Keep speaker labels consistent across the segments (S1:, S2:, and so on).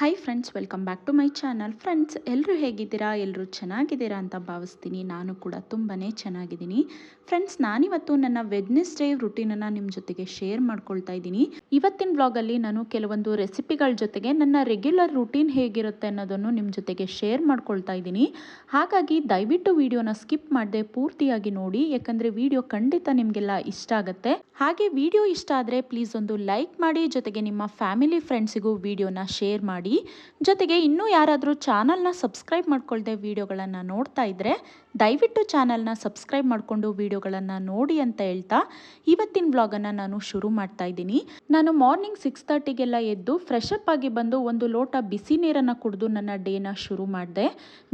S1: Hi friends welcome back to my channel friends ಎಲ್ಲರೂ ಹೇಗಿದ್ದೀರಾ? ಎಲ್ಲರೂ ಚೆನ್ನಾಗಿದ್ದೀರಾ ಅಂತ ಭಾವಿಸ್ತೀನಿ. ನಾನು ಕೂಡ ತುಂಬಾ ಚೆನ್ನಾಗಿದ್ದೀನಿ. ಫ್ರೆಂಡ್ಸ್ ನಾನಿವತ್ತು ನನ್ನ ವೆಡ್ನೆಸ್ಡೇ ರುಟೀನನ್ನು ನಿಮ್ಮ ಜೊತೆಗೆ ಶೇರ್ ಮಾಡ್ಕೊಳ್ತಾ ಇದ್ದೀನಿ. ಇವತ್ತಿನ ಬ್ಲಾಗಲ್ಲಿ ನಾನು ಕೆಲವೊಂದು ರೆಸಿಪಿಗಳ ಜೊತೆಗೆ ನನ್ನ ರೆಗ್ಯುಲರ್ ರುಟೀನ್ ಹೇಗಿರುತ್ತೆ ಅನ್ನೋದನ್ನು ನಿಮ್ಮ ಜೊತೆಗೆ ಶೇರ್ ಮಾಡ್ಕೊಳ್ತಾ ಇದ್ದೀನಿ. ಹಾಗಾಗಿ ದಯವಿಟ್ಟು ವಿಡಿಯೋನ ಸ್ಕಿಪ್ ಮಾಡದೆ ಪೂರ್ತಿಯಾಗಿ ನೋಡಿ. ಯಾಕಂದರೆ ವಿಡಿಯೋ ಖಂಡಿತ ನಿಮಗೆಲ್ಲ ಇಷ್ಟ ಆಗುತ್ತೆ. ಹಾಗೆ ವಿಡಿಯೋ ಇಷ್ಟ ಆದರೆ ಪ್ಲೀಸ್ ಒಂದು ಲೈಕ್ ಮಾಡಿ, ಜೊತೆಗೆ ನಿಮ್ಮ ಫ್ಯಾಮಿಲಿ ಫ್ರೆಂಡ್ಸಿಗೂ ವಿಡಿಯೋನ ಶೇರ್ ಮಾಡಿ. ಜೊತೆಗೆ ಇನ್ನೂ ಯಾರಾದರೂ ಚಾನಲ್ನ ಸಬ್ಸ್ಕ್ರೈಬ್ ಮಾಡ್ಕೊಳ್ದೆ ವಿಡಿಯೋಗಳನ್ನು ನೋಡ್ತಾ ಇದ್ದರೆ ದಯವಿಟ್ಟು ಚಾನಲ್ನ ಸಬ್ಸ್ಕ್ರೈಬ್ ಮಾಡಿಕೊಂಡು ವೀಡಿಯೋಗಳನ್ನು ನೋಡಿ ಅಂತ ಹೇಳ್ತಾ ಇವತ್ತಿನ ವ್ಲಾಗನ್ನು ನಾನು ಶುರು ಮಾಡ್ತಾ ಇದ್ದೀನಿ. ನಾನು ಮಾರ್ನಿಂಗ್ ಸಿಕ್ಸ್ ತರ್ಟಿಗೆಲ್ಲ ಎದ್ದು ಫ್ರೆಶ್ ಅಪ್ ಆಗಿ ಬಂದು ಒಂದು ಲೋಟ ಬಿಸಿ ನೀರನ್ನು ಕುಡಿದು ನನ್ನ ಡೇನ ಶುರು ಮಾಡಿದೆ.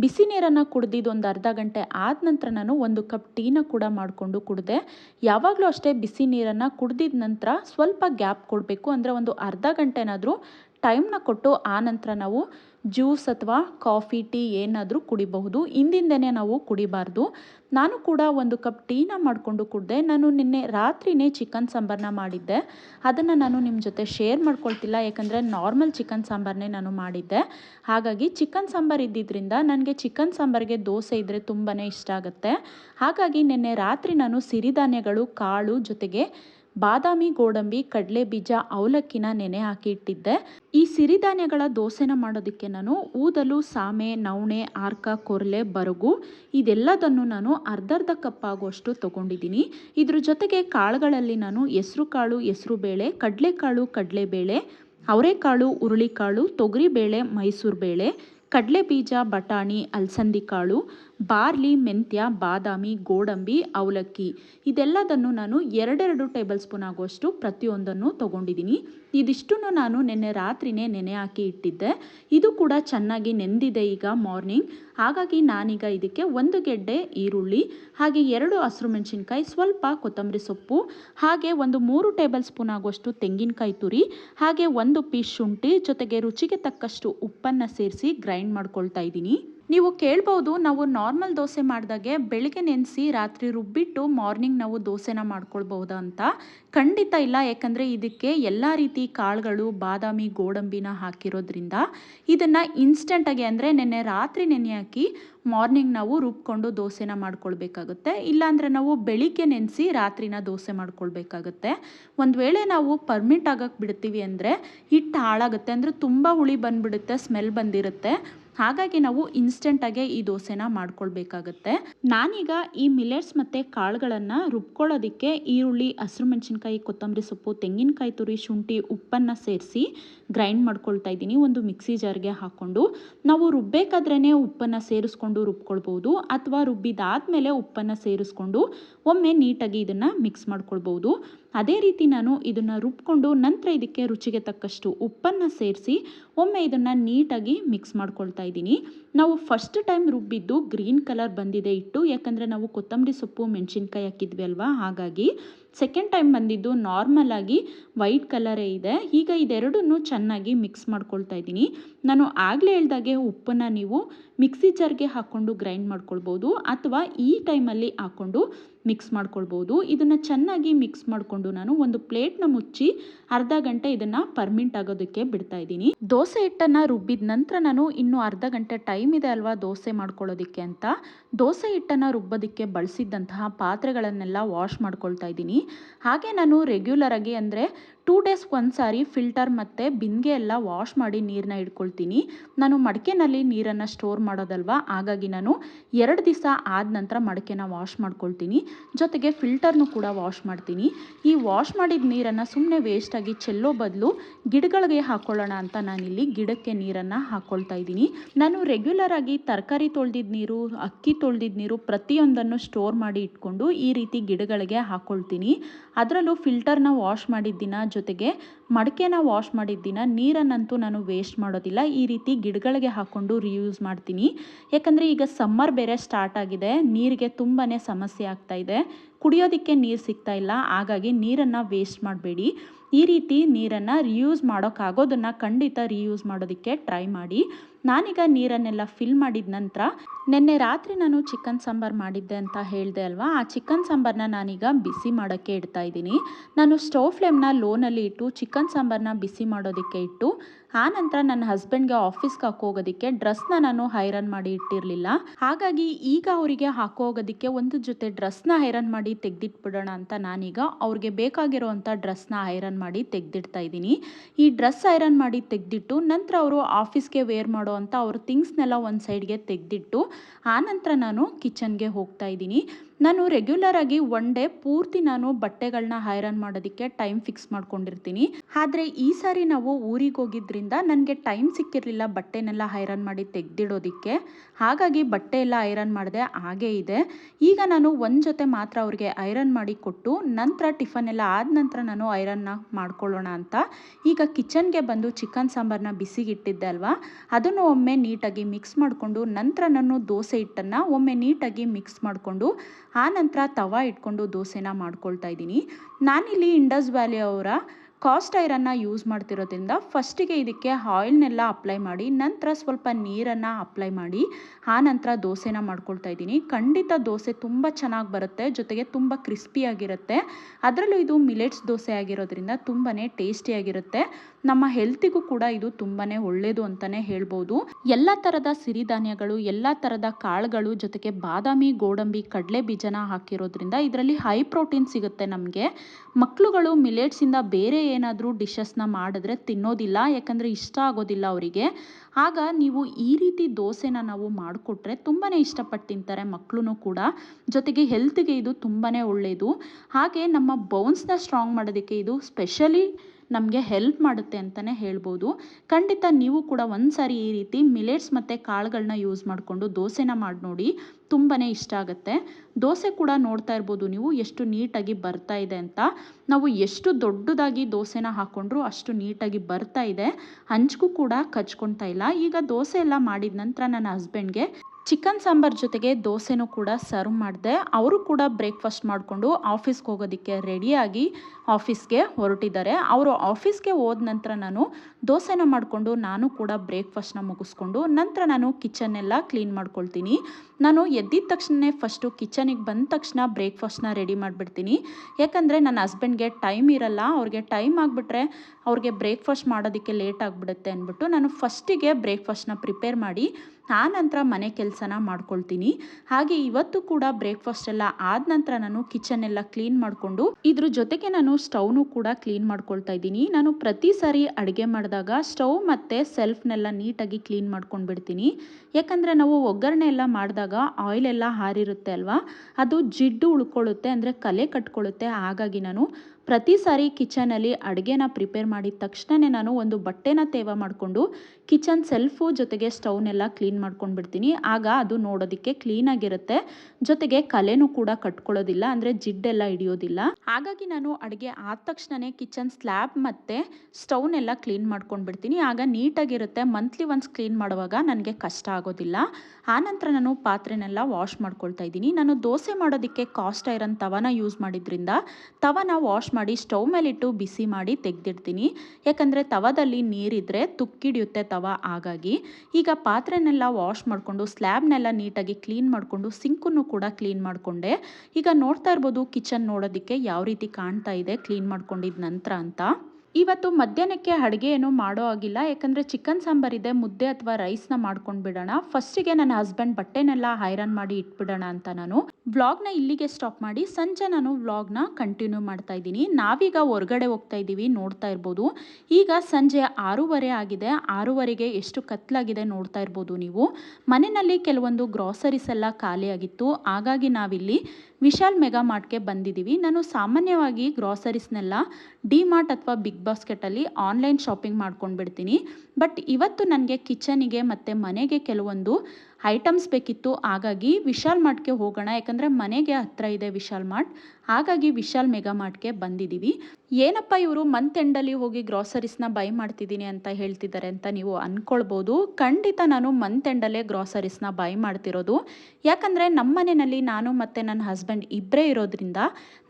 S1: ಬಿಸಿ ನೀರನ್ನು ಕುಡ್ದಿದ್ದು ಒಂದು ಅರ್ಧ ಗಂಟೆ ಆದ ನಂತರ ನಾನು ಒಂದು ಕಪ್ ಟೀನ ಕೂಡ ಮಾಡಿಕೊಂಡು ಕುಡಿದೆ. ಯಾವಾಗಲೂ ಅಷ್ಟೇ ಬಿಸಿ ನೀರನ್ನು ಕುಡ್ದಿದ ನಂತರ ಸ್ವಲ್ಪ ಗ್ಯಾಪ್ ಕೊಡಬೇಕು ಅಂದರೆ ಒಂದು ಅರ್ಧ ಗಂಟೆನಾದರೂ ಟೈಮ್ನ ಕೊಟ್ಟು ಆ ನಂತರ ನಾವು ಜ್ಯೂಸ್ ಅಥವಾ ಕಾಫಿ, ಟೀ ಏನಾದರೂ ಕುಡಿಬಹುದು. ಹಿಂದಿಂದನೇ ನಾವು ಕುಡಿಬಾರ್ದು. ನಾನು ಕೂಡ ಒಂದು ಕಪ್ ಟೀನ ಮಾಡಿಕೊಂಡು ಕುಡಿದೆ. ನಾನು ನಿನ್ನೆ ರಾತ್ರಿನೇ ಚಿಕನ್ ಸಾಂಬಾರನ್ನ ಮಾಡಿದ್ದೆ. ಅದನ್ನು ನಾನು ನಿಮ್ಮ ಜೊತೆ ಶೇರ್ ಮಾಡ್ಕೊಳ್ತಿಲ್ಲ. ಯಾಕಂದರೆ ನಾರ್ಮಲ್ ಚಿಕನ್ ಸಾಂಬಾರನ್ನೇ ನಾನು ಮಾಡಿದ್ದೆ. ಹಾಗಾಗಿ ಚಿಕನ್ ಸಾಂಬಾರ್ ಇದ್ದಿದ್ದರಿಂದ ನನಗೆ ಚಿಕನ್ ಸಾಂಬಾರಿಗೆ ದೋಸೆ ಇದ್ದರೆ ತುಂಬಾ ಇಷ್ಟ ಆಗುತ್ತೆ. ಹಾಗಾಗಿ ನಿನ್ನೆ ರಾತ್ರಿ ನಾನು ಸಿರಿಧಾನ್ಯಗಳು, ಕಾಳು ಜೊತೆಗೆ ಬಾದಾಮಿ ಗೋಡಂಬಿ ಕಡಲೆ ಬೀಜ ಅವಲಕ್ಕಿನ ನೆನೆ ಹಾಕಿ ಇಟ್ಟಿದ್ದೆ ಈ ಸಿರಿಧಾನ್ಯಗಳ ದೋಸೆನ ಮಾಡೋದಕ್ಕೆ ನಾನು ಊದಲು, ಸಾಮೆ, ನವಣೆ, ಆರ್ಕ, ಕೊರ್ಲೆ, ಬರಗು ಇದೆಲ್ಲದನ್ನು ನಾನು ಅರ್ಧರ್ಧ ಕಪ್ ಆಗುವಷ್ಟು ತೊಗೊಂಡಿದ್ದೀನಿ. ಇದ್ರ ಜೊತೆಗೆ ಕಾಳುಗಳಲ್ಲಿ ನಾನು ಹೆಸರು ಕಾಳು, ಹೆಸರು ಬೇಳೆ ಕಡಲೆಕಾಳು ಕಡಲೆಬೇಳೆ ಅವರೆಕಾಳು ಹುರುಳಿಕಾಳು ತೊಗರಿಬೇಳೆ ಮೈಸೂರು ಬೇಳೆ, ಕಡಲೆ ಬೀಜ, ಬಟಾಣಿ, ಅಲಸಂದಿ ಕಾಳು ಬಾರ್ಲಿ, ಮೆಂತ್ಯ, ಬಾದಾಮಿ, ಗೋಡಂಬಿ, ಅವಲಕ್ಕಿ ಇದೆಲ್ಲದನ್ನು ನಾನು ಎರಡೆರಡು ಟೇಬಲ್ ಸ್ಪೂನ್ ಆಗುವಷ್ಟು ಪ್ರತಿಯೊಂದನ್ನು ತೊಗೊಂಡಿದ್ದೀನಿ. ಇದಿಷ್ಟನ್ನು ನಾನು ನಿನ್ನೆ ರಾತ್ರಿನೇ ನೆನೆ ಹಾಕಿ ಇಟ್ಟಿದ್ದೆ. ಇದು ಕೂಡ ಚೆನ್ನಾಗಿ ನೆಂದಿದೆ ಈಗ ಮಾರ್ನಿಂಗ್. ಹಾಗಾಗಿ ನಾನೀಗ ಇದಕ್ಕೆ ಒಂದು ಗೆಡ್ಡೆ ಈರುಳ್ಳಿ, ಹಾಗೆ ಎರಡು ಹಸಿರು ಮೆಣಸಿನ್ಕಾಯಿ, ಸ್ವಲ್ಪ ಕೊತ್ತಂಬರಿ ಸೊಪ್ಪು, ಹಾಗೆ ಒಂದು ಮೂರು ಟೇಬಲ್ ಸ್ಪೂನ್ ಆಗುವಷ್ಟು ತೆಂಗಿನಕಾಯಿ ತುರಿ, ಹಾಗೆ ಒಂದು ಪೀಸ್ ಶುಂಠಿ, ಜೊತೆಗೆ ರುಚಿಗೆ ತಕ್ಕಷ್ಟು ಉಪ್ಪನ್ನು ಸೇರಿಸಿ ಗ್ರೈಂಡ್ ಮಾಡ್ಕೊಳ್ತಾ ಇದ್ದೀನಿ. ನೀವು ಕೇಳ್ಬೋದು, ನಾವು ನಾರ್ಮಲ್ ದೋಸೆ ಮಾಡಿದಾಗೆ ಬೆಳಿಗ್ಗೆ ನೆನೆಸಿ ರಾತ್ರಿ ರುಬ್ಬಿಟ್ಟು ಮಾರ್ನಿಂಗ್ ನಾವು ದೋಸೆನ ಮಾಡ್ಕೊಳ್ಬಹುದಾ ಅಂತ? ಖಂಡಿತ ಇಲ್ಲ, ಯಾಕಂದರೆ ಇದಕ್ಕೆ ಎಲ್ಲ ರೀತಿ ಕಾಳುಗಳು, ಬಾದಾಮಿ, ಗೋಡಂಬಿನ ಹಾಕಿರೋದ್ರಿಂದ ಇದನ್ನು ಇನ್ಸ್ಟೆಂಟಾಗಿ ಅಂದರೆ ನೆನ್ನೆ ರಾತ್ರಿ ನೆನೆ ಹಾಕಿ ಮಾರ್ನಿಂಗ್ ನಾವು ರುಬ್ಕೊಂಡು ದೋಸೆನ ಮಾಡ್ಕೊಳ್ಬೇಕಾಗುತ್ತೆ. ಇಲ್ಲಾಂದರೆ ನಾವು ಬೆಳಿಗ್ಗೆ ನೆನೆಸಿ ರಾತ್ರಿನ ದೋಸೆ ಮಾಡ್ಕೊಳ್ಬೇಕಾಗುತ್ತೆ. ಒಂದು ವೇಳೆ ನಾವು ಪರ್ಮಿಟ್ ಆಗಕ್ಕೆ ಬಿಡ್ತೀವಿ ಅಂದರೆ ಹಿಟ್ಟು ಹಾಳಾಗುತ್ತೆ, ಅಂದರೆ ತುಂಬ ಹುಳಿ ಬಂದುಬಿಡುತ್ತೆ ಸ್ಮೆಲ್ ಬಂದಿರುತ್ತೆ. ಹಾಗಾಗಿ ನಾವು ಇನ್ಸ್ಟೆಂಟಾಗೆ ಈ ದೋಸೆನ ಮಾಡ್ಕೊಳ್ಬೇಕಾಗತ್ತೆ. ನಾನೀಗ ಈ ಮಿಲೆಟ್ಸ್ ಮತ್ತು ಕಾಳುಗಳನ್ನು ರುಬ್ಕೊಳ್ಳೋದಕ್ಕೆ ಈರುಳ್ಳಿ, ಹಸಿರು ಮೆಣಸಿನ್ಕಾಯಿ, ಕೊತ್ತಂಬರಿ ಸೊಪ್ಪು, ತೆಂಗಿನಕಾಯಿ ತುರಿ, ಶುಂಠಿ, ಉಪ್ಪನ್ನು ಸೇರಿಸಿ ಗ್ರೈಂಡ್ ಮಾಡ್ಕೊಳ್ತಾ ಇದ್ದೀನಿ. ಒಂದು ಮಿಕ್ಸಿ ಜಾರ್ಗೆ ಹಾಕ್ಕೊಂಡು ನಾವು ರುಬ್ಬೇಕಾದ್ರೇ ಉಪ್ಪನ್ನು ಸೇರಿಸ್ಕೊಂಡು ರುಬ್ಕೊಳ್ಬೋದು ಅಥವಾ ರುಬ್ಬಿದಾದ್ಮೇಲೆ ಉಪ್ಪನ್ನು ಸೇರಿಸ್ಕೊಂಡು ಒಮ್ಮೆ ನೀಟಾಗಿ ಇದನ್ನು ಮಿಕ್ಸ್ ಮಾಡ್ಕೊಳ್ಬೋದು. ಅದೇ ರೀತಿ ನಾನು ಇದನ್ನು ರುಬ್ಕೊಂಡು ನಂತರ ಇದಕ್ಕೆ ರುಚಿಗೆ ತಕ್ಕಷ್ಟು ಉಪ್ಪನ್ನು ಸೇರಿಸಿ ಒಮ್ಮೆ ಇದನ್ನು ನೀಟಾಗಿ ಮಿಕ್ಸ್ ಮಾಡ್ಕೊಳ್ತಾ ಇದ್ದೀನಿ. ನಾವು ಫಸ್ಟ್ ಟೈಮ್ ರುಬ್ಬಿದ್ದು ಗ್ರೀನ್ ಕಲರ್ ಬಂದಿದೆ ಇಟ್ಟು ಯಾಕಂದರೆ ನಾವು ಕೊತ್ತಂಬರಿ ಸೊಪ್ಪು, ಮೆಣಸಿನ್ಕಾಯಿ ಹಾಕಿದ್ವಿ ಅಲ್ವಾ? ಹಾಗಾಗಿ ಸೆಕೆಂಡ್ ಟೈಮ್ ಬಂದಿದ್ದು ನಾರ್ಮಲ್ ಆಗಿ ವೈಟ್ ಕಲರೇ ಇದೆ. ಈಗ ಇದೆರಡನ್ನೂ ಚೆನ್ನಾಗಿ ಮಿಕ್ಸ್ ಮಾಡ್ಕೊಳ್ತಾ ಇದ್ದೀನಿ. ನಾನು ಆಗಲೇ ಹೇಳ್ದಾಗೆ ಉಪ್ಪನ್ನು ನೀವು ಮಿಕ್ಸಿ ಜಾರ್ಗೆ ಹಾಕ್ಕೊಂಡು ಗ್ರೈಂಡ್ ಮಾಡ್ಕೊಳ್ಬೋದು, ಅಥವಾ ಈ ಟೈಮಲ್ಲಿ ಹಾಕ್ಕೊಂಡು ಮಿಕ್ಸ್ ಮಾಡ್ಕೊಳ್ಬೋದು. ಇದನ್ನು ಚೆನ್ನಾಗಿ ಮಿಕ್ಸ್ ಮಾಡಿಕೊಂಡು ನಾನು ಒಂದು ಪ್ಲೇಟ್ನ ಮುಚ್ಚಿ ಅರ್ಧ ಗಂಟೆ ಇದನ್ನು ಪರ್ಮಿಂಟ್ ಆಗೋದಕ್ಕೆ ಬಿಡ್ತಾ ಇದ್ದೀನಿ. ದೋಸೆ ಹಿಟ್ಟನ್ನು ರುಬ್ಬಿದ ನಂತರ ನಾನು ಇನ್ನೂ ಅರ್ಧ ಗಂಟೆ ಟೈಮ್ ಇದೆ ಅಲ್ವಾ ದೋಸೆ ಮಾಡ್ಕೊಳ್ಳೋದಕ್ಕೆ ಅಂತ. ದೋಸೆ ಹಿಟ್ಟನ್ನು ರುಬ್ಬೋದಕ್ಕೆ ಬಳಸಿದ್ದಂತಹ ಪಾತ್ರೆಗಳನ್ನೆಲ್ಲ ವಾಶ್ ಮಾಡ್ಕೊಳ್ತಾ ಇದ್ದೀನಿ. ಹಾಗೆ ನಾನು ರೆಗ್ಯುಲರಾಗಿ ಅಂದರೆ ಟೂ ಡೇಸ್ಗೆ ಒಂದು ಸಾರಿ ಫಿಲ್ಟರ್ ಮತ್ತು ಬಿಂದಿಗೆ ಎಲ್ಲ ವಾಶ್ ಮಾಡಿ ನೀರನ್ನ ಇಟ್ಕೊಳ್ತೀನಿ. ನಾನು ಮಡಿಕೆನಲ್ಲಿ ನೀರನ್ನು ಸ್ಟೋರ್ ಮಾಡೋದಲ್ವಾ? ಹಾಗಾಗಿ ನಾನು ಎರಡು ದಿವಸ ಆದ ನಂತರ ಮಡಿಕೆನ ವಾಶ್ ಮಾಡ್ಕೊಳ್ತೀನಿ. ಜೊತೆಗೆ ಫಿಲ್ಟರ್ನು ಕೂಡ ವಾಶ್ ಮಾಡ್ತೀನಿ. ಈ ವಾಶ್ ಮಾಡಿದ ನೀರನ್ನು ಸುಮ್ಮನೆ ವೇಸ್ಟಾಗಿ ಚೆಲ್ಲೋ ಬದಲು ಗಿಡಗಳಿಗೆ ಹಾಕ್ಕೊಳ್ಳೋಣ ಅಂತ ನಾನಿಲ್ಲಿ ಗಿಡಕ್ಕೆ ನೀರನ್ನು ಹಾಕ್ಕೊಳ್ತಾ ಇದ್ದೀನಿ. ನಾನು ರೆಗ್ಯುಲರಾಗಿ ತರಕಾರಿ ತೊಳೆದಿದ್ದ ನೀರು, ಅಕ್ಕಿ ತೊಳೆದಿದ್ದ ನೀರು ಪ್ರತಿಯೊಂದನ್ನು ಸ್ಟೋರ್ ಮಾಡಿ ಇಟ್ಕೊಂಡು ಈ ರೀತಿ ಗಿಡಗಳಿಗೆ ಹಾಕ್ಕೊಳ್ತೀನಿ ಅದರಲ್ಲೂ ಫಿಲ್ಟರ್ನ ವಾಶ್ ಮಾಡಿದ ದಿನ ಜೊತೆಗೆ ಮಡಕೆನ ವಾಶ್ ಮಾಡಿದ ದಿನ ನೀರನ್ನಂತೂ ನಾನು ವೇಸ್ಟ್ ಮಾಡೋದಿಲ್ಲ. ಈ ರೀತಿ ಗಿಡಗಳಿಗೆ ಹಾಕ್ಕೊಂಡು ರಿಯೂಸ್ ಮಾಡ್ತೀನಿ. ಯಾಕಂದರೆ ಈಗ ಸಮ್ಮರ್ ಬೇರೆ ಸ್ಟಾರ್ಟ್ ಆಗಿದೆ. ನೀರಿಗೆ ತುಂಬಾ ಸಮಸ್ಯೆ ಆಗ್ತಾ ಇದೆ. ಕುಡಿಯೋದಕ್ಕೆ ನೀರು ಸಿಗ್ತಾ ಇಲ್ಲ. ಹಾಗಾಗಿ ನೀರನ್ನು ವೇಸ್ಟ್ ಮಾಡಬೇಡಿ. ಈ ರೀತಿ ನೀರನ್ನು ರಿಯೂಸ್ ಮಾಡೋಕ್ಕಾಗೋದನ್ನು ಖಂಡಿತ ರಿಯೂಸ್ ಮಾಡೋದಕ್ಕೆ ಟ್ರೈ ಮಾಡಿ. ನಾನೀಗ ನೀರನ್ನೆಲ್ಲ ಫಿಲ್ ಮಾಡಿದ ನಂತರ ನಿನ್ನೆ ರಾತ್ರಿ ನಾನು ಚಿಕನ್ ಸಾಂಬಾರು ಮಾಡಿದ್ದೆ ಅಂತ ಹೇಳಿದೆ ಅಲ್ವಾ? ಆ ಚಿಕನ್ ಸಾಂಬಾರನ್ನ ನಾನೀಗ ಬಿಸಿ ಮಾಡೋಕ್ಕೆ ಇಡ್ತಾ ಇದ್ದೀನಿ. ನಾನು ಸ್ಟವ್ ಫ್ಲೇಮ್ನ ಲೋನಲ್ಲಿ ಇಟ್ಟು ಚಿಕನ್ ಸಾಂಬಾರನ್ನ ಬಿಸಿ ಮಾಡೋದಕ್ಕೆ ಇಟ್ಟು, ಆ ನಂತರ ನನ್ನ ಹಸ್ಬೆಂಡ್ಗೆ ಆಫೀಸ್ಗೆ ಹಾಕೋಗೋದಕ್ಕೆ ಡ್ರೆಸ್ನ ನಾನು ಹೈರನ್ ಮಾಡಿ ಇಟ್ಟಿರಲಿಲ್ಲ. ಹಾಗಾಗಿ ಈಗ ಅವರಿಗೆ ಹಾಕೋಗೋದಕ್ಕೆ ಒಂದು ಜೊತೆ ಡ್ರೆಸ್ನ ಐರನ್ ಮಾಡಿ ತೆಗೆದಿಟ್ಬಿಡೋಣ ಅಂತ ನಾನೀಗ ಅವ್ರಿಗೆ ಬೇಕಾಗಿರೋವಂಥ ಡ್ರೆಸ್ನ ಐರನ್ ಮಾಡಿ ತೆಗೆದಿಡ್ತಾ ಇದ್ದೀನಿ. ಈ ಡ್ರೆಸ್ ಐರನ್ ಮಾಡಿ ತೆಗೆದಿಟ್ಟು, ನಂತರ ಅವರು ಆಫೀಸ್ಗೆ ವೇರ್ ಮಾಡೋ ಅಂತ ಅವ್ರ ಥಿಂಗ್ಸ್ನೆಲ್ಲ ಒಂದು ಸೈಡ್ಗೆ ತೆಗೆದಿಟ್ಟು ಆನಂತರ ನಾನು ಕಿಚನ್ಗೆ ಹೋಗ್ತಾ ಇದ್ದೀನಿ. ನಾನು ರೆಗ್ಯುಲರ್ ಆಗಿ ಒನ್ ಡೇ ಪೂರ್ತಿ ನಾನು ಬಟ್ಟೆಗಳನ್ನ ಐರನ್ ಮಾಡೋದಕ್ಕೆ ಟೈಮ್ ಫಿಕ್ಸ್ ಮಾಡ್ಕೊಂಡಿರ್ತೀನಿ. ಆದರೆ ಈ ಸಾರಿ ನಾವು ಊರಿಗೆ ಹೋಗಿದ್ರಿಂದ ನನಗೆ ಟೈಮ್ ಸಿಕ್ಕಿರಲಿಲ್ಲ ಬಟ್ಟೆನೆಲ್ಲ ಐರನ್ ಮಾಡಿ ತೆಗೆದಿಡೋದಕ್ಕೆ. ಹಾಗಾಗಿ ಬಟ್ಟೆ ಎಲ್ಲ ಐರನ್ ಮಾಡಿದೆ ಹಾಗೇ ಇದೆ. ಈಗ ನಾನು ಒಂದು ಜೊತೆ ಮಾತ್ರ ಅವ್ರಿಗೆ ಐರನ್ ಮಾಡಿ ಕೊಟ್ಟು ನಂತರ ಟಿಫನ್ ಎಲ್ಲ ಆದ ನಂತರ ನಾನು ಐರನ್ನ ಮಾಡ್ಕೊಳ್ಳೋಣ ಅಂತ. ಈಗ ಕಿಚನ್ಗೆ ಬಂದು ಚಿಕನ್ ಸಾಂಬಾರನ್ನ ಬಿಸಿಗಿಟ್ಟಿದ್ದೆ ಅಲ್ವಾ? ಅದನ್ನು ಒಮ್ಮೆ ನೀಟಾಗಿ ಮಿಕ್ಸ್ ಮಾಡಿಕೊಂಡು ನಂತರ ನಾನು ದೋಸೆ ಹಿಟ್ಟನ್ನು ಒಮ್ಮೆ ನೀಟಾಗಿ ಮಿಕ್ಸ್ ಮಾಡಿಕೊಂಡು, ಆ ನಂತರ ತವ ಇಟ್ಕೊಂಡು ದೋಸೆನ ಮಾಡ್ಕೊಳ್ತಾ ಇದ್ದೀನಿ. ನಾನಿಲ್ಲಿ ಇಂಡಸ್ ವ್ಯಾಲಿ ಅವರ ಕಾಸ್ಟ್ ಐರನ್ನು ಯೂಸ್ ಮಾಡ್ತಿರೋದ್ರಿಂದ ಫಸ್ಟಿಗೆ ಇದಕ್ಕೆ ಆಯಿಲ್ನೆಲ್ಲ ಅಪ್ಲೈ ಮಾಡಿ, ನಂತರ ಸ್ವಲ್ಪ ನೀರನ್ನು ಅಪ್ಲೈ ಮಾಡಿ, ಆ ನಂತರ ದೋಸೆನ ಮಾಡ್ಕೊಳ್ತಾ ಇದ್ದೀನಿ. ಖಂಡಿತ ದೋಸೆ ತುಂಬ ಚೆನ್ನಾಗಿ ಬರುತ್ತೆ, ಜೊತೆಗೆ ತುಂಬ ಕ್ರಿಸ್ಪಿಯಾಗಿರುತ್ತೆ ಅದರಲ್ಲೂ ಇದು ಮಿಲೆಟ್ಸ್ ದೋಸೆ ಆಗಿರೋದ್ರಿಂದ ತುಂಬಾ ಟೇಸ್ಟಿಯಾಗಿರುತ್ತೆ ನಮ್ಮ ಹೆಲ್ತಿಗೂ ಕೂಡ ಇದು ತುಂಬಾನೇ ಒಳ್ಳೆಯದು ಅಂತಾನೆ ಹೇಳ್ಬೋದು. ಎಲ್ಲ ತರದ ಸಿರಿಧಾನ್ಯಗಳು ಎಲ್ಲ ತರದ ಕಾಳುಗಳು ಜೊತೆಗೆ ಬಾದಾಮಿ, ಗೋಡಂಬಿ, ಕಡಲೆ ಬೀಜನ ಹಾಕಿರೋದ್ರಿಂದ ಇದರಲ್ಲಿ ಹೈ ಪ್ರೋಟೀನ್ ಸಿಗುತ್ತೆ ನಮಗೆ. ಮಕ್ಕಳುಗಳು ಮಿಲೆಟ್ಸಿಂದ ಬೇರೆ ಏನಾದರೂ ಡಿಶಸ್ನ ಮಾಡಿದ್ರೆ ತಿನ್ನೋದಿಲ್ಲ, ಯಾಕಂದರೆ ಇಷ್ಟ ಆಗೋದಿಲ್ಲ ಅವರಿಗೆ. ಆಗ ನೀವು ಈ ರೀತಿ ದೋಸೆನ ನಾವು ಮಾಡಿಕೊಟ್ರೆ ತುಂಬಾ ಇಷ್ಟಪಟ್ಟು ತಿಂತಾರೆ ಮಕ್ಕಳು ಕೂಡ. ಜೊತೆಗೆ ಹೆಲ್ತ್ಗೆ ಇದು ತುಂಬಾ ಒಳ್ಳೆಯದು ಹಾಗೆ ನಮ್ಮ ಬೌನ್ಸ್ನ ಸ್ಟ್ರಾಂಗ್ ಮಾಡೋದಕ್ಕೆ ಇದು ಸ್ಪೆಷಲಿ ನಮಗೆ ಹೆಲ್ಪ್ ಮಾಡುತ್ತೆ ಅಂತಲೇ ಹೇಳ್ಬೋದು. ಖಂಡಿತ ನೀವು ಕೂಡ ಒಂದು ಸಾರಿ ಈ ರೀತಿ ಮಿಲೆಟ್ಸ್ ಮತ್ತು ಕಾಳುಗಳನ್ನ ಯೂಸ್ ಮಾಡಿಕೊಂಡು ದೋಸೆನ ಮಾಡಿ ನೋಡಿ ತುಂಬಾ ಇಷ್ಟ ಆಗುತ್ತೆ. ದೋಸೆ ಕೂಡ ನೋಡ್ತಾ ಇರ್ಬೋದು ನೀವು ಎಷ್ಟು ನೀಟಾಗಿ ಬರ್ತಾ ಇದೆ ಅಂತ. ನಾವು ಎಷ್ಟು ದೊಡ್ಡದಾಗಿ ದೋಸೆನ ಹಾಕ್ಕೊಂಡ್ರು ಅಷ್ಟು ನೀಟಾಗಿ ಬರ್ತಾ ಇದೆ. ಹಂಚ್ಗೂ ಕೂಡ ಕಚ್ಕೊಳ್ತಾ ಇಲ್ಲ. ಈಗ ದೋಸೆ ಎಲ್ಲ ಮಾಡಿದ ನಂತರ ನನ್ನ ಹಸ್ಬೆಂಡ್ಗೆ ಚಿಕನ್ ಸಾಂಬಾರ್ ಜೊತೆಗೆ ದೋಸೆನೂ ಕೂಡ ಸರ್ವ್ ಮಾಡಿದೆ. ಅವರು ಕೂಡ ಬ್ರೇಕ್ಫಾಸ್ಟ್ ಮಾಡಿಕೊಂಡು ಆಫೀಸ್ಗೆ ಹೋಗೋದಕ್ಕೆ ರೆಡಿಯಾಗಿ ಆಫೀಸ್ಗೆ ಹೊರಟಿದ್ದಾರೆ. ಅವರು ಆಫೀಸ್ಗೆ ಹೋದ ನಂತರ ನಾನು ದೋಸೆನ ಮಾಡಿಕೊಂಡು ನಾನು ಕೂಡ ಬ್ರೇಕ್ಫಾಸ್ಟ್ನ ಮುಗಿಸ್ಕೊಂಡು ನಂತರ ನಾನು ಕಿಚನ್ನೆಲ್ಲ ಕ್ಲೀನ್ ಮಾಡ್ಕೊಳ್ತೀನಿ. ನಾನು ಎದ್ದಿದ ತಕ್ಷಣ ಫಸ್ಟು ಕಿಚನಿಗೆ ಬಂದ ತಕ್ಷಣ ಬ್ರೇಕ್ಫಾಸ್ಟ್ನ ರೆಡಿ ಮಾಡಿಬಿಡ್ತೀನಿ. ಯಾಕಂದರೆ ನನ್ನ ಹಸ್ಬೆಂಡ್ಗೆ ಟೈಮ್ ಇರಲ್ಲ. ಅವ್ರಿಗೆ ಟೈಮ್ ಆಗಿಬಿಟ್ರೆ ಅವ್ರಿಗೆ ಬ್ರೇಕ್ಫಾಸ್ಟ್ ಮಾಡೋದಕ್ಕೆ ಲೇಟ್ ಆಗಿಬಿಡುತ್ತೆ ಅಂದ್ಬಿಟ್ಟು ನಾನು ಫಸ್ಟಿಗೆ ಬ್ರೇಕ್ಫಾಸ್ಟ್ನ ಪ್ರಿಪೇರ್ ಮಾಡಿ, ಆ ನಂತರ ಮನೆ ಕೆಲಸನ ಮಾಡ್ಕೊಳ್ತೀನಿ. ಹಾಗೆ ಇವತ್ತು ಕೂಡ ಬ್ರೇಕ್ಫಾಸ್ಟ್ ಎಲ್ಲ ಆದ ನಂತರ ನಾನು ಕಿಚನ್ ಎಲ್ಲ ಕ್ಲೀನ್ ಮಾಡಿಕೊಂಡು, ಇದ್ರ ಜೊತೆಗೆ ನಾನು ಸ್ಟವ್ನು ಕೂಡ ಕ್ಲೀನ್ ಮಾಡ್ಕೊಳ್ತಾ ಇದ್ದೀನಿ. ನಾನು ಪ್ರತಿ ಸಾರಿ ಅಡುಗೆ ಮಾಡಿದಾಗ ಸ್ಟವ್ ಮತ್ತು ಸೆಲ್ಫ್ನೆಲ್ಲ ನೀಟಾಗಿ ಕ್ಲೀನ್ ಮಾಡ್ಕೊಂಡು ಬಿಡ್ತೀನಿ ಯಾಕಂದರೆ ನಾವು ಒಗ್ಗರಣೆ ಎಲ್ಲ ಮಾಡಿದಾಗ ಆಯಿಲ್ ಎಲ್ಲ ಹಾರಿರುತ್ತೆ ಅಲ್ವಾ? ಅದು ಜಿಡ್ಡು ಉಳ್ಕೊಳ್ಳುತ್ತೆ, ಅಂದರೆ ಕಲೆ ಕಟ್ಕೊಳ್ಳುತ್ತೆ. ಹಾಗಾಗಿ ನಾನು ಪ್ರತಿ ಸಾರಿ ಕಿಚನಲ್ಲಿ ಅಡುಗೆನ ಪ್ರಿಪೇರ್ ಮಾಡಿದ ತಕ್ಷಣವೇ ನಾನು ಒಂದು ಬಟ್ಟೆನ ತೇವ ಮಾಡಿಕೊಂಡು ಕಿಚನ್ ಸೆಲ್ಫು ಜೊತೆಗೆ ಸ್ಟವ್ನೆಲ್ಲ ಕ್ಲೀನ್ ಮಾಡ್ಕೊಂಡು ಬಿಡ್ತೀನಿ ಆಗ ಅದು ನೋಡೋದಕ್ಕೆ ಕ್ಲೀನಾಗಿರುತ್ತೆ ಜೊತೆಗೆ ಕಲೆನೂ ಕೂಡ ಕಟ್ಕೊಳ್ಳೋದಿಲ್ಲ, ಅಂದರೆ ಜಿಡ್ಡೆಲ್ಲ ಹಿಡಿಯೋದಿಲ್ಲ. ಹಾಗಾಗಿ ನಾನು ಅಡುಗೆ ಆದ ತಕ್ಷಣವೇ ಕಿಚನ್ ಸ್ಲ್ಯಾಬ್ ಮತ್ತು ಸ್ಟೌನೆಲ್ಲ ಕ್ಲೀನ್ ಮಾಡ್ಕೊಂಡು ಬಿಡ್ತೀನಿ ಆಗ ನೀಟಾಗಿರುತ್ತೆ. ಮಂತ್ಲಿ ಒನ್ಸ್ ಕ್ಲೀನ್ ಮಾಡುವಾಗ ನನಗೆ ಕಷ್ಟ ಆಗೋದಿಲ್ಲ. ಆನಂತರ ನಾನು ಪಾತ್ರೆನೆಲ್ಲ ವಾಶ್ ಮಾಡ್ಕೊಳ್ತಾ ಇದ್ದೀನಿ. ನಾನು ದೋಸೆ ಮಾಡೋದಕ್ಕೆ ಕಾಸ್ಟ್ ಐರನ್ ತವನ ಯೂಸ್ ಮಾಡಿದ್ರಿಂದ ತವನ ವಾಶ್ ಮಾಡಿ ಸ್ಟವ್ ಮೇಲಿಟ್ಟು ಬಿಸಿ ಮಾಡಿ ತೆಗೆದಿಡ್ತೀನಿ. ಯಾಕಂದರೆ ತವದಲ್ಲಿ ನೀರಿದ್ರೆ ತುಕ್ಕಿಡಿಯುತ್ತೆ ತವ, ಹಾಗಾಗಿ. ಈಗ ಪಾತ್ರೆನೆಲ್ಲ ವಾಶ್ ಮಾಡಿಕೊಂಡು ಸ್ಲ್ಯಾಬ್ನೆಲ್ಲ ನೀಟಾಗಿ ಕ್ಲೀನ್ ಮಾಡಿಕೊಂಡು ಸಿಂಕನ್ನು ಕೂಡ ಕ್ಲೀನ್ ಮಾಡಿಕೊಂಡೆ. ಈಗ ನೋಡ್ತಾ ಇರ್ಬೋದು ಕಿಚನ್ ನೋಡೋದಕ್ಕೆ ಯಾವ ರೀತಿ ಕಾಣ್ತಾ ಇದೆ ಕ್ಲೀನ್ ಮಾಡ್ಕೊಂಡಿದ್ದ ನಂತರ ಅಂತ. ಇವತ್ತು ಮಧ್ಯಾಹ್ನಕ್ಕೆ ಅಡುಗೆ ಏನೂ ಮಾಡೋ ಆಗಿಲ್ಲ ಯಾಕಂದರೆ ಚಿಕನ್ ಸಾಂಬಾರಿದೆ ಮುದ್ದೆ ಅಥವಾ ರೈಸ್ನ ಮಾಡ್ಕೊಂಡು ಬಿಡೋಣ. ಫಸ್ಟಿಗೆ ನನ್ನ ಹಸ್ಬೆಂಡ್ ಬಟ್ಟೆನೆಲ್ಲ ಐರನ್ ಮಾಡಿ ಇಟ್ಬಿಡೋಣ ಅಂತ ನಾನು. ವ್ಲಾಗ್ನ ಇಲ್ಲಿಗೆ ಸ್ಟಾಪ್ ಮಾಡಿ, ಸಂಜೆ ನಾನು ವ್ಲಾಗ್ನ ಕಂಟಿನ್ಯೂ ಮಾಡ್ತಾ ಇದ್ದೀನಿ. ನಾವೀಗ ಹೊರಗಡೆ ಹೋಗ್ತಾ ಇದ್ದೀವಿ, ನೋಡ್ತಾ ಇರ್ಬೋದು. ಈಗ ಸಂಜೆ ಆರೂವರೆ ಆಗಿದೆ. ಆರೂವರೆಗೆ ಎಷ್ಟು ಕತ್ಲಾಗಿದೆ ನೋಡ್ತಾ ಇರ್ಬೋದು ನೀವು. ಮನೆಯಲ್ಲಿ ಕೆಲವೊಂದು ಗ್ರಾಸರೀಸ್ ಎಲ್ಲ ಖಾಲಿಯಾಗಿತ್ತು ಹಾಗಾಗಿ ನಾವಿಲ್ಲಿ ವಿಶಾಲ್ ಮೆಗಾ ಮಾರ್ಟ್ಗೆ ಬಂದಿದ್ದೀವಿ. ನಾನು ಸಾಮಾನ್ಯವಾಗಿ ಗ್ರಾಸರೀಸ್ನೆಲ್ಲ ಡಿ ಮಾರ್ಟ್ ಅಥವಾ ಬಿಗ್ ಬಾಸ್ಕೆಟಲ್ಲಿ ಆನ್ಲೈನ್ ಶಾಪಿಂಗ್ ಮಾಡ್ಕೊಂಡು ಬಿಡ್ತೀನಿ ಬಟ್ ಇವತ್ತು ನನಗೆ ಕಿಚನಿಗೆ ಮತ್ತು ಮನೆಗೆ ಕೆಲವೊಂದು ಐಟಮ್ಸ್ ಬೇಕಿತ್ತು, ಹಾಗಾಗಿ ವಿಶಾಲ್ ಮಾರ್ಟ್ಗೆ ಹೋಗೋಣ, ಯಾಕಂದರೆ ಮನೆಗೆ ಹತ್ತಿರ ಇದೆ ವಿಶಾಲ್ ಮಾರ್ಟ್. ಹಾಗಾಗಿ ವಿಶಾಲ್ ಮೆಗಾ ಮಾರ್ಟ್ಗೆ ಬಂದಿದ್ದೀವಿ ಏನಪ್ಪ ಇವರು ಮಂತ್ ಎಂಡಲ್ಲಿ ಹೋಗಿ ಗ್ರಾಸರೀಸ್ನ ಬೈ ಮಾಡ್ತಿದ್ದೀನಿ ಅಂತ ಹೇಳ್ತಿದ್ದಾರೆ ಅಂತ ನೀವು ಅಂದ್ಕೊಳ್ಬೋದು ಖಂಡಿತ ನಾನು ಮಂತ್ ಎಂಡಲ್ಲೇ ಗ್ರಾಸರೀಸ್ನ ಬೈ ಮಾಡ್ತಿರೋದು. ಯಾಕಂದರೆ ನಮ್ಮ ಮನೆಯಲ್ಲಿ ನಾನು ಮತ್ತು ನನ್ನ ಹಸ್ಬೆಂಡ್ ಇಬ್ಬರೇ ಇರೋದ್ರಿಂದ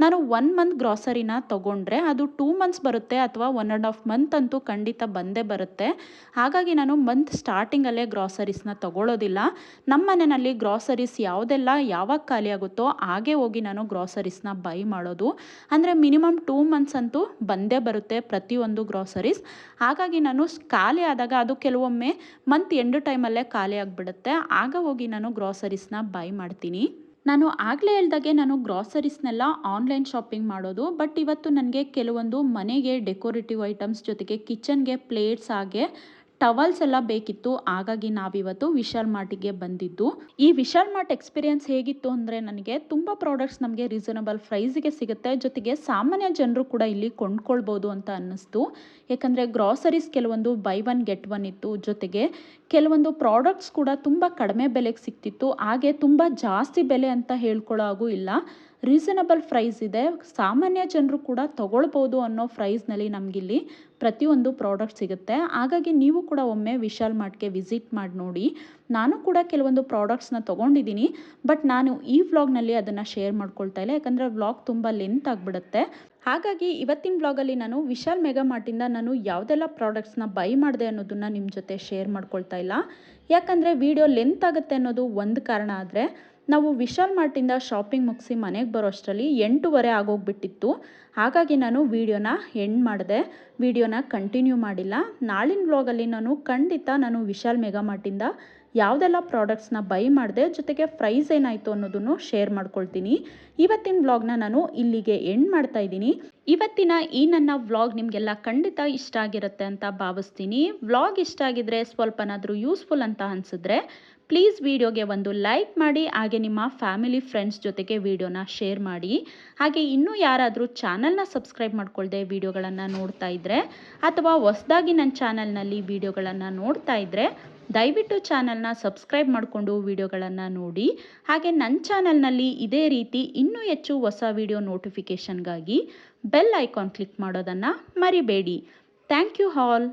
S1: ನಾನು ಒನ್ ಮಂತ್ ಗ್ರಾಸರಿನ ತೊಗೊಂಡ್ರೆ ಅದು ಟೂ ಮಂತ್ಸ್ ಬರುತ್ತೆ ಅಥವಾ ಒನ್ ಆ್ಯಂಡ್ ಹಾಫ್ ಮಂತ್ ಅಂತೂ ಖಂಡಿತ ಬಂದೇ ಬರುತ್ತೆ. ಹಾಗಾಗಿ ನಾನು ಮಂತ್ ಸ್ಟಾರ್ಟಿಂಗಲ್ಲೇ ಗ್ರಾಸರೀಸ್ನ ತೊಗೊಳ್ಳೋದಿಲ್ಲ ನಮ್ಮ ಮನೆಯಲ್ಲಿ ಗ್ರಾಸರೀಸ್ ಯಾವುದೆಲ್ಲ ಯಾವಾಗ ಖಾಲಿ ಆಗುತ್ತೋ ಹಾಗೆ ಹೋಗಿ ನಾನು ಗ್ರಾಸರೀಸ್ನ ಬೈ ಮಾಡೋದು. ಅಂದರೆ ಮಿನಿಮಮ್ ಟೂ ಮಂತ್ಸ್ ಅಂತೂ ಬಂದೇ ಬರುತ್ತೆ ಪ್ರತಿಯೊಂದು ಗ್ರಾಸರೀಸ್ ಹಾಗಾಗಿ ನಾನು ಖಾಲಿ ಆದಾಗ ಅದು ಕೆಲವೊಮ್ಮೆ ಮಂತ್ ಎಂಡ್ ಟೈಮಲ್ಲೇ ಖಾಲಿ ಆಗಿಬಿಡುತ್ತೆ. ಆಗ ಹೋಗಿ ನಾನು ಗ್ರಾಸರೀಸ್ನ ಬೈ ಮಾಡ್ತೀನಿ. ನಾನು ಆಗಲೇ ಹೇಳ್ದಾಗೆ ನಾನು ಗ್ರಾಸರೀಸ್ನೆಲ್ಲ ಆನ್ಲೈನ್ ಶಾಪಿಂಗ್ ಮಾಡೋದು. ಬಟ್ ಇವತ್ತು ನನಗೆ ಕೆಲವೊಂದು ಮನೆಗೆ ಡೆಕೋರೇಟಿವ್ ಐಟಮ್ಸ್ ಜೊತೆಗೆ ಕಿಚನ್ಗೆ ಪ್ಲೇಟ್ಸ್ ಹಾಗೆ ಟವಲ್ಸ್ ಎಲ್ಲ ಬೇಕಿತ್ತು, ಹಾಗಾಗಿ ನಾವಿವತ್ತು ವಿಶಾಲ್ ಮಾರ್ಟಿಗೆ ಬಂದಿದ್ದು. ಈ ವಿಶಾಲ್ ಮಾರ್ಟ್ ಎಕ್ಸ್ಪೀರಿಯನ್ಸ್ ಹೇಗಿತ್ತು ಅಂದರೆ ನನಗೆ ತುಂಬ ಪ್ರಾಡಕ್ಟ್ಸ್ ನಮಗೆ ರೀಸನಬಲ್ ಪ್ರೈಸ್ಗೆ ಸಿಗುತ್ತೆ. ಜೊತೆಗೆ ಸಾಮಾನ್ಯ ಜನರು ಕೂಡ ಇಲ್ಲಿ ಕೊಂಡ್ಕೊಳ್ಬೋದು ಅಂತ ಅನ್ನಿಸ್ತು. ಯಾಕಂದರೆ ಗ್ರಾಸರೀಸ್ ಕೆಲವೊಂದು ಬೈ ಒನ್ ಗೆಟ್ ಒನ್ ಇತ್ತು. ಜೊತೆಗೆ ಕೆಲವೊಂದು ಪ್ರಾಡಕ್ಟ್ಸ್ ಕೂಡ ತುಂಬ ಕಡಿಮೆ ಬೆಲೆಗೆ ಸಿಗ್ತಿತ್ತು ಹಾಗೆ ತುಂಬ ಜಾಸ್ತಿ ಬೆಲೆ ಅಂತ ಹೇಳ್ಕೊಳ್ಳೋ ಹಾಗೂ ಇಲ್ಲ. ರೀಸನಬಲ್ ಪ್ರೈಸ್ ಇದೆ. ಸಾಮಾನ್ಯ ಜನರು ಕೂಡ ತಗೊಳ್ಬೋದು ಅನ್ನೋ ಪ್ರೈಸ್ನಲ್ಲಿ ನಮಗಿಲ್ಲಿ ಪ್ರತಿಯೊಂದು ಪ್ರಾಡಕ್ಟ್ ಸಿಗುತ್ತೆ. ಹಾಗಾಗಿ ನೀವು ಕೂಡ ಒಮ್ಮೆ ವಿಶಾಲ್ ಮಾರ್ಟ್ಗೆ ವಿಸಿಟ್ ಮಾಡಿ ನೋಡಿ. ನಾನು ಕೂಡ ಕೆಲವೊಂದು ಪ್ರಾಡಕ್ಟ್ಸ್ನ ತೊಗೊಂಡಿದ್ದೀನಿ ಬಟ್ ನಾನು ಈ ವ್ಲಾಗ್ನಲ್ಲಿ ಅದನ್ನು ಶೇರ್ ಮಾಡ್ಕೊಳ್ತಾ ಇಲ್ಲ. ಯಾಕಂದರೆ ವ್ಲಾಗ್ ತುಂಬ ಲೆಂತ್ ಆಗಿಬಿಡುತ್ತೆ. ಹಾಗಾಗಿ ಇವತ್ತಿನ ವ್ಲಾಗಲ್ಲಿ ನಾನು ವಿಶಾಲ್ ಮೆಗಾ ಮಾರ್ಟಿಂದ ನಾನು ಯಾವುದೆಲ್ಲ ಪ್ರಾಡಕ್ಟ್ಸ್ನ ಬೈ ಮಾಡಿದೆ ಅನ್ನೋದನ್ನು ನಿಮ್ಮ ಜೊತೆ ಶೇರ್ ಮಾಡ್ಕೊಳ್ತಾ ಇಲ್ಲ. ಯಾಕಂದರೆ ವಿಡಿಯೋ ಲೆಂತ್ ಆಗುತ್ತೆ ಅನ್ನೋದು ಒಂದು ಕಾರಣ ಆದರೆ ನಾವು ವಿಶಾಲ್ ಮಾರ್ಟಿಂದ ಶಾಪಿಂಗ್ ಮುಗಿಸಿ ಮನೆಗೆ ಬರೋ ಅಷ್ಟರಲ್ಲಿ ಎಂಟೂವರೆ ಆಗೋಗ್ಬಿಟ್ಟಿತ್ತು. ಹಾಗಾಗಿ ನಾನು ವೀಡಿಯೋನ ಎಂಡ್ ಮಾಡಿದೆ. ವೀಡಿಯೋನ ಕಂಟಿನ್ಯೂ ಮಾಡಿಲ್ಲ. ನಾಳಿನ ವ್ಲಾಗಲ್ಲಿ ನಾನು ಖಂಡಿತ ನಾನು ವಿಶಾಲ್ ಮೆಗಾ ಮಾರ್ಟಿಂದ ಯಾವುದೆಲ್ಲ ಪ್ರಾಡಕ್ಟ್ಸ್ನ ಬೈ ಮಾಡಿದೆ, ಜೊತೆಗೆ ಪ್ರೈಸ್ ಏನಾಯಿತು ಅನ್ನೋದನ್ನು ಶೇರ್ ಮಾಡ್ಕೊಳ್ತೀನಿ. ಇವತ್ತಿನ ವ್ಲಾಗ್ನ ನಾನು ಇಲ್ಲಿಗೆ ಎಂಡ್ ಮಾಡ್ತಾ ಇದ್ದೀನಿ. ಇವತ್ತಿನ ಈ ನನ್ನ ವ್ಲಾಗ್ ನಿಮಗೆಲ್ಲ ಖಂಡಿತ ಇಷ್ಟ ಆಗಿರುತ್ತೆ ಅಂತ ಭಾವಿಸ್ತೀನಿ. ವ್ಲಾಗ್ ಇಷ್ಟ ಆಗಿದ್ರೆ ಸ್ವಲ್ಪನಾದರೂ ಯೂಸ್ಫುಲ್ ಅಂತ ಅನಿಸಿದ್ರೆ ಪ್ಲೀಸ್ ವಿಡಿಯೋಗೆ ಒಂದು ಲೈಕ್ ಮಾಡಿ, ಹಾಗೆ ನಿಮ್ಮ ಫ್ಯಾಮಿಲಿ ಫ್ರೆಂಡ್ಸ್ ಜೊತೆಗೆ ವಿಡಿಯೋನ ಶೇರ್ ಮಾಡಿ. ಹಾಗೆ ಇನ್ನೂ ಯಾರಾದರೂ ಚಾನಲ್ನ ಸಬ್ಸ್ಕ್ರೈಬ್ ಮಾಡ್ಕೊಳ್ಳದೆ ವಿಡಿಯೋಗಳನ್ನು ನೋಡ್ತಾ ಇದ್ದರೆ ಅಥವಾ ಹೊಸದಾಗಿ ನನ್ನ ಚಾನಲ್ನಲ್ಲಿ ವಿಡಿಯೋಗಳನ್ನು ನೋಡ್ತಾ ಇದ್ದರೆ ದಯವಿಟ್ಟು ಚಾನಲ್ನ ಸಬ್ಸ್ಕ್ರೈಬ್ ಮಾಡಿಕೊಂಡು ವಿಡಿಯೋಗಳನ್ನು ನೋಡಿ. ಹಾಗೆ ನನ್ನ ಚಾನಲ್ನಲ್ಲಿ ಇದೇ ರೀತಿ ಇನ್ನೂ ಹೆಚ್ಚು ಹೊಸ ವಿಡಿಯೋ ನೋಟಿಫಿಕೇಷನ್ಗಾಗಿ ಬೆಲ್ ಐಕಾನ್ ಕ್ಲಿಕ್ ಮಾಡೋದನ್ನು ಮರಿಬೇಡಿ. Thank you all